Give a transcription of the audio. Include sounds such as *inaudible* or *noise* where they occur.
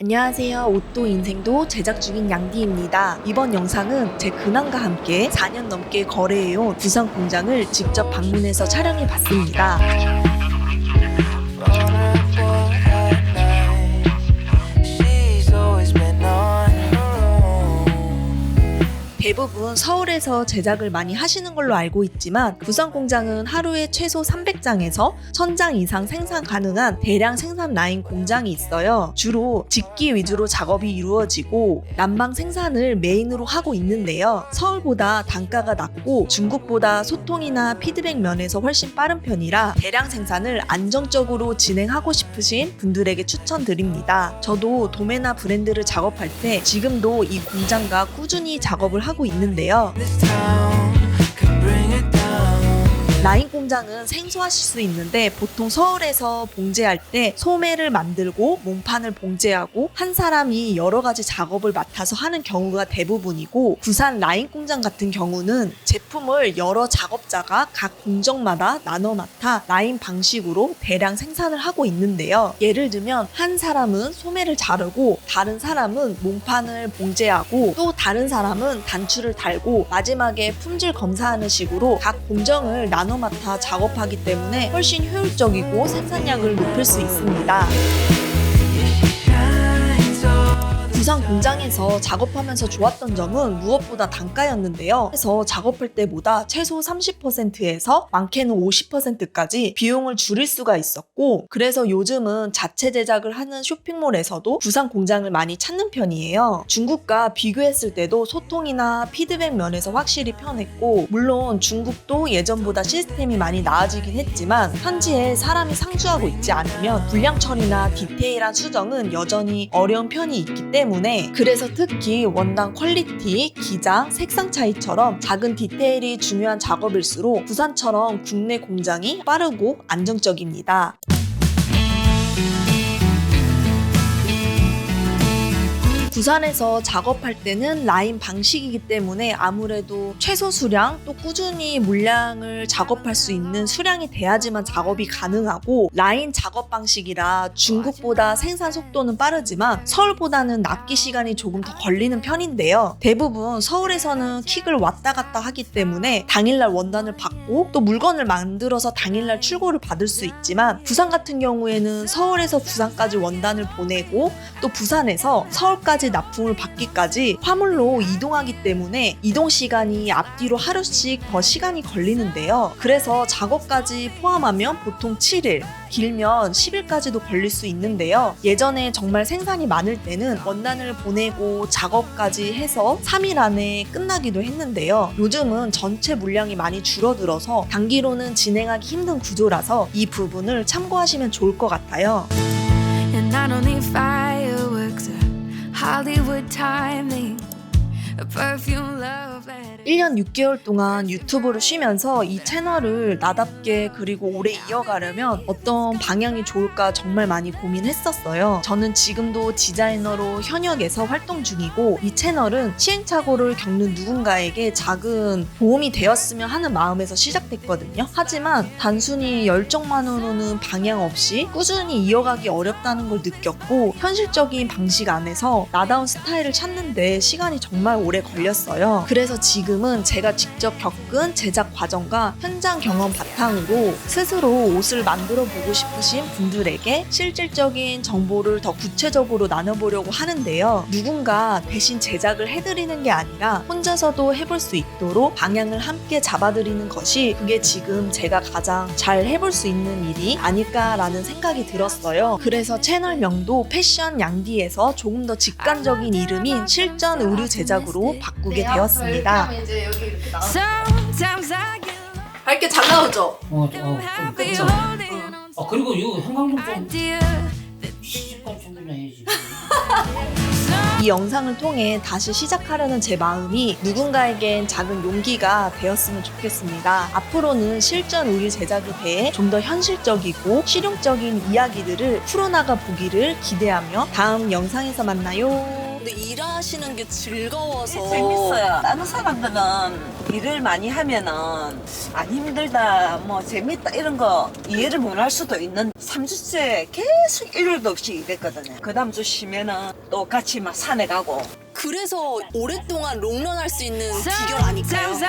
안녕하세요. 옷도 인생도 제작 중인 양디입니다. 이번 영상은 제 근황과 함께 4년 넘게 거래해온 부산 공장을 직접 방문해서 촬영해 봤습니다. 대부분 서울에서 제작을 많이 하시는 걸로 알고 있지만 부산 공장은 하루에 최소 300장에서 1000장 이상 생산 가능한 대량 생산 라인 공장이 있어요. 주로 직기 위주로 작업이 이루어지고 난방 생산을 메인으로 하고 있는데요. 서울보다 단가가 낮고 중국보다 소통이나 피드백 면에서 훨씬 빠른 편이라 대량 생산을 안정적으로 진행하고 싶으신 분들에게 추천드립니다. 저도 도매나 브랜드를 작업할 때 지금도 이 공장과 꾸준히 작업을 하고 있는데요. 라인 공장은 생소하실 수 있는데 보통 서울에서 봉제할 때 소매를 만들고 몸판을 봉제하고 한 사람이 여러 가지 작업을 맡아서 하는 경우가 대부분이고 부산 라인 공장 같은 경우는 제품을 여러 작업자가 각 공정마다 나눠 맡아 라인 방식으로 대량 생산을 하고 있는데요. 예를 들면 한 사람은 소매를 자르고 다른 사람은 몸판을 봉제하고 또 다른 사람은 단추를 달고 마지막에 품질 검사하는 식으로 각 공정을 나눠 맡아 작업하기 때문에 훨씬 효율적이고 생산량을 높일 수 있습니다. 부산 공장에서 작업하면서 좋았던 점은 무엇보다 단가였는데요. 그래서 작업할 때보다 최소 30%에서 많게는 50%까지 비용을 줄일 수가 있었고, 그래서 요즘은 자체 제작을 하는 쇼핑몰에서도 부산 공장을 많이 찾는 편이에요. 중국과 비교했을 때도 소통이나 피드백 면에서 확실히 편했고, 물론 중국도 예전보다 시스템이 많이 나아지긴 했지만, 현지에 사람이 상주하고 있지 않으면 불량 처리나 디테일한 수정은 여전히 어려운 편이 있기 때문에 그래서 특히 원단 퀄리티, 기장, 색상 차이처럼 작은 디테일이 중요한 작업일수록 부산처럼 국내 공장이 빠르고 안정적입니다. 부산에서 작업할 때는 라인 방식이기 때문에 아무래도 최소 수량 또 꾸준히 물량을 작업할 수 있는 수량이 돼야지만 작업이 가능하고 라인 작업 방식이라 중국보다 생산 속도는 빠르지만 서울보다는 납기 시간이 조금 더 걸리는 편인데요. 대부분 서울에서는 킥을 왔다 갔다 하기 때문에 당일날 원단을 받고 또 물건을 만들어서 당일날 출고를 받을 수 있지만 부산 같은 경우에는 서울에서 부산까지 원단을 보내고 또 부산에서 서울까지 납품을 받기까지 화물로 이동하기 때문에 이동 시간이 앞뒤로 하루씩 더 시간이 걸리는데요. 그래서 작업까지 포함하면 보통 7일, 길면 10일까지도 걸릴 수 있는데요. 예전에 정말 생산이 많을 때는 원단을 보내고 작업까지 해서 3일 안에 끝나기도 했는데요. 요즘은 전체 물량이 많이 줄어들어서 단기로는 진행하기 힘든 구조라서 이 부분을 참고하시면 좋을 것 같아요. Hollywood timing, a perfume love. 1년 6개월 동안 유튜브를 쉬면서 이 채널을 나답게 그리고 오래 이어가려면 어떤 방향이 좋을까 정말 많이 고민했었어요. 저는 지금도 디자이너로 현역에서 활동 중이고 이 채널은 시행착오를 겪는 누군가에게 작은 도움이 되었으면 하는 마음에서 시작됐거든요. 하지만 단순히 열정만으로는 방향 없이 꾸준히 이어가기 어렵다는 걸 느꼈고 현실적인 방식 안에서 나다운 스타일을 찾는데 시간이 정말 오래 걸렸어요. 그래서 지금 은 제가 직접 겪은 제작 과정과 현장 경험 바탕으로 스스로 옷을 만들어 보고 싶으신 분들에게 실질적인 정보를 더 구체적으로 나눠보려고 하는데요. 누군가 대신 제작을 해드리는 게 아니라 혼자서도 해볼 수 있도록 방향을 함께 잡아드리는 것이 그게 지금 제가 가장 잘 해볼 수 있는 일이 아닐까라는 생각이 들었어요. 그래서 채널명도 패션 양디에서 조금 더 직관적인 이름인 실전 의류 제작으로 바꾸게 되었습니다. 이제 여기 이렇게 나와. Sometimes I get 밝게 잘 나오죠? 어, 어, 좀 그렇죠. holding on 아 그리고 이거 형광등 좀 idea. 시집까지 충분히 해야지. *laughs* 이 영상을 통해 다시 시작하려는 제 마음이 누군가에겐 작은 용기가 되었으면 좋겠습니다. 앞으로는 실전 의류 제작에 대해 좀 더 현실적이고 실용적인 이야기들을 풀어나가 보기를 기대하며 다음 영상에서 만나요. 근데 일하시는 게 즐거워서 재밌어요. 다른 사람들은 일을 많이 하면은 안 힘들다, 뭐 재밌다 이런 거 이해를 못 할 수도 있는 3주째 계속 일요일도 없이 일했거든요. 그 다음 주 쉬면은 또 같이 막 산에 가고 그래서 오랫동안 롱런 할 수 있는 비결 아닐까요? Sometimes